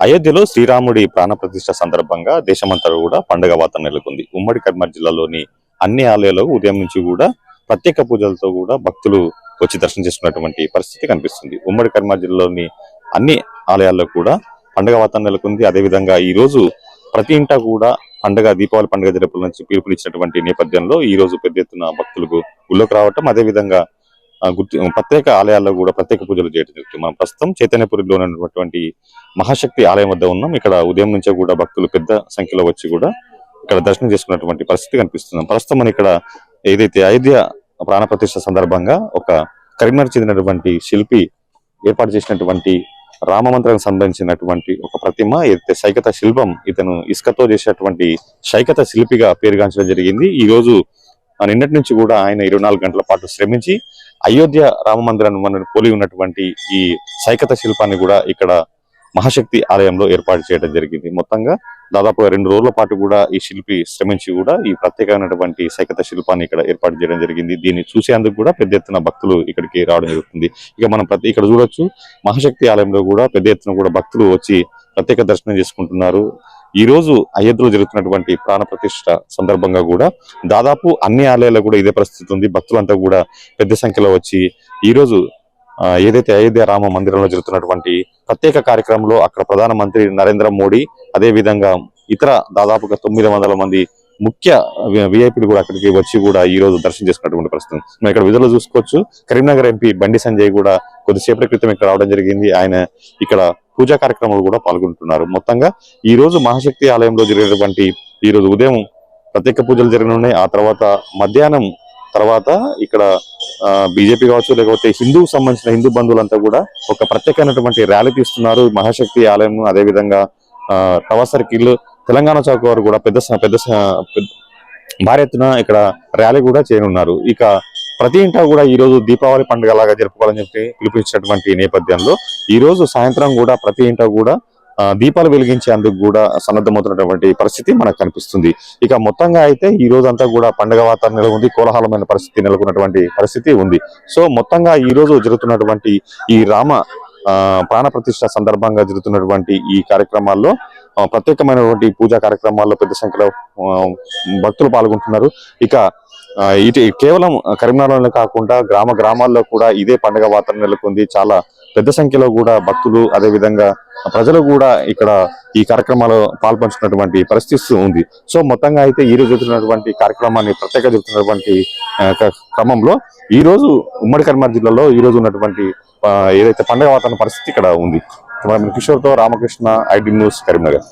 అయోధ్యలో శ్రీరాముడి ప్రాణప్రతిష్ఠ సందర్భంగా దేశమంతా కూడా పండుగ వాతావరణం నెలకొంది. ఉమ్మడి కర్మర్ జిల్లాలోని అన్ని ఆలయాలు ఉదయం నుంచి కూడా ప్రత్యేక పూజలతో కూడా భక్తులు వచ్చి దర్శనం చేసుకున్నటువంటి పరిస్థితి కనిపిస్తుంది. ఉమ్మడి కర్మర్ జిల్లాలోని అన్ని ఆలయాల్లో కూడా పండుగ వాతావరణం నెలకొంది. అదేవిధంగా ఈ రోజు ప్రతి ఇంటా కూడా పండుగ దీపావళి పండుగ జరుపుల నుంచి పిలుపునిచ్చినటువంటి నేపథ్యంలో ఈ రోజు పెద్ద ఎత్తున భక్తులకు ఉల్లోకి రావటం అదేవిధంగా గుర్తి ప్రత్యేక ఆలయాల్లో కూడా ప్రత్యేక పూజలు చేయడం జరుగుతుంది. మనం ప్రస్తుతం చైతన్యపురిలో ఉన్నటువంటి మహాశక్తి ఆలయం వద్ద ఉన్నాం. ఇక్కడ ఉదయం నుంచే కూడా భక్తులు పెద్ద సంఖ్యలో వచ్చి కూడా ఇక్కడ దర్శనం చేసుకున్నటువంటి పరిస్థితి కనిపిస్తుంది. ప్రస్తుతం మనం ఇక్కడ ఏదైతే అయోధ్య ప్రాణప్రతిష్ఠ సందర్భంగా ఒక కరీంనగర్ చెందినటువంటి శిల్పి ఏర్పాటు చేసినటువంటి రామ మంత్రానికి సంబంధించినటువంటి ఒక ప్రతిమ ఏదైతే శైకత శిల్పం ఇతను ఇసుకతో చేసినటువంటి శైకత శిల్పిగా పేరుగాంచడం జరిగింది. ఈ రోజు నిన్నటి నుంచి కూడా ఆయన ఇరవై నాలుగు గంటల పాటు శ్రమించి అయోధ్య రామ మందిరాన్ని మనం పోలి ఉన్నటువంటి ఈ సైకత శిల్పాన్ని కూడా ఇక్కడ మహాశక్తి ఆలయంలో ఏర్పాటు చేయడం జరిగింది. మొత్తంగా దాదాపుగా రెండు రోజుల పాటు కూడా ఈ శిల్పి శ్రమించి కూడా ఈ ప్రత్యేకమైనటువంటి సైకత శిల్పాన్ని ఇక్కడ ఏర్పాటు చేయడం జరిగింది. దీన్ని చూసేందుకు కూడా పెద్ద ఎత్తున భక్తులు ఇక్కడికి రావడం జరుగుతుంది. ఇక మనం ప్రతి ఇక్కడ చూడొచ్చు మహాశక్తి ఆలయంలో కూడా పెద్ద ఎత్తున కూడా భక్తులు వచ్చి ప్రత్యేక దర్శనం చేసుకుంటున్నారు. ఈ రోజు అయోధ్యలో జరుగుతున్నటువంటి ప్రాణ ప్రతిష్ట సందర్భంగా కూడా దాదాపు అన్ని ఆలయాల్లో కూడా ఇదే పరిస్థితి ఉంది. భక్తులంతా కూడా పెద్ద సంఖ్యలో వచ్చి ఈ రోజు ఏదైతే అయోధ్య రామ మందిరంలో జరుగుతున్నటువంటి ప్రత్యేక కార్యక్రమంలో అక్కడ ప్రధానమంత్రి నరేంద్ర మోడీ అదే విధంగా ఇతర దాదాపుగా తొమ్మిది వందల మంది ముఖ్య విఐపీలు కూడా అక్కడికి వచ్చి కూడా ఈ రోజు దర్శనం చేసుకున్నటువంటి పరిస్థితి మేము మనం ఇక్కడ విధులు చూసుకోవచ్చు. కరీంనగర్ ఎంపీ బండి సంజయ్ కూడా కొద్దిసేపటి క్రితం ఇక్కడ రావడం జరిగింది. ఆయన ఇక్కడ పూజా కార్యక్రమాలు కూడా పాల్గొంటున్నారు. మొత్తంగా ఈ రోజు మహాశక్తి ఆలయంలో జరిగినటువంటి ఈ రోజు ఉదయం ప్రత్యేక పూజలు జరగనున్నాయి. ఆ తర్వాత మధ్యాహ్నం తర్వాత ఇక్కడ బీజేపీ కావచ్చు లేకపోతే హిందూ సంబంధించిన హిందూ బంధువులంతా కూడా ఒక ప్రత్యేకమైనటువంటి ర్యాలీ తీస్తున్నారు. మహాశక్తి ఆలయం అదే విధంగా టవర్ సర్కిల్ తెలంగాణ చౌక్ వారు కూడా పెద్ద పెద్ద పెద్ద- భారీ ఎత్తున ఇక్కడ ర్యాలీ కూడా చేయనున్నారు. ఇక ప్రతి ఇంటా కూడా ఈ రోజు దీపావళి పండుగ లాగా జరుపుకోవాలని చెప్పి పిలుపునిచ్చినటువంటి నేపథ్యంలో ఈ రోజు సాయంత్రం కూడా ప్రతి ఇంటా కూడా దీపాలు వెలిగించేందుకు కూడా సన్నద్ధమవుతున్నటువంటి పరిస్థితి మనకు కనిపిస్తుంది. ఇక మొత్తంగా అయితే ఈ రోజు అంతా కూడా పండుగ వాతావరణం నెలకొంది ఉంది కోలాహలమైన పరిస్థితి నెలకొన్నటువంటి పరిస్థితి ఉంది. సో మొత్తంగా ఈ రోజు జరుగుతున్నటువంటి ఈ రామ ఆ, సందర్భంగా జరుగుతున్నటువంటి ఈ కార్యక్రమాల్లో ప్రత్యేకమైనటువంటి పూజా కార్యక్రమాల్లో పెద్ద సంఖ్యలో భక్తులు పాల్గొంటున్నారు. ఇక ఇటు కేవలం కరీంనగర్లోనే కాకుండా గ్రామ గ్రామాల్లో కూడా ఇదే పండుగ వాతావరణం నెలకొంది. చాలా పెద్ద సంఖ్యలో కూడా భక్తులు అదే విధంగా ప్రజలు కూడా ఇక్కడ ఈ కార్యక్రమాలు పాల్పంచుకున్నటువంటి పరిస్థితి ఉంది. సో మొత్తంగా అయితే ఈ రోజు జరుగుతున్నటువంటి కార్యక్రమాన్ని ప్రత్యేక జరుగుతున్నటువంటి క్రమంలో ఈ రోజు ఉమ్మడి కరీంనగర్ జిల్లాలో ఈ రోజు ఉన్నటువంటి ఏదైతే పండుగ వాతావరణ పరిస్థితి ఇక్కడ ఉంది. కిషోర్తో రామకృష్ణ ఐడి న్యూస్ కరీంనగర్.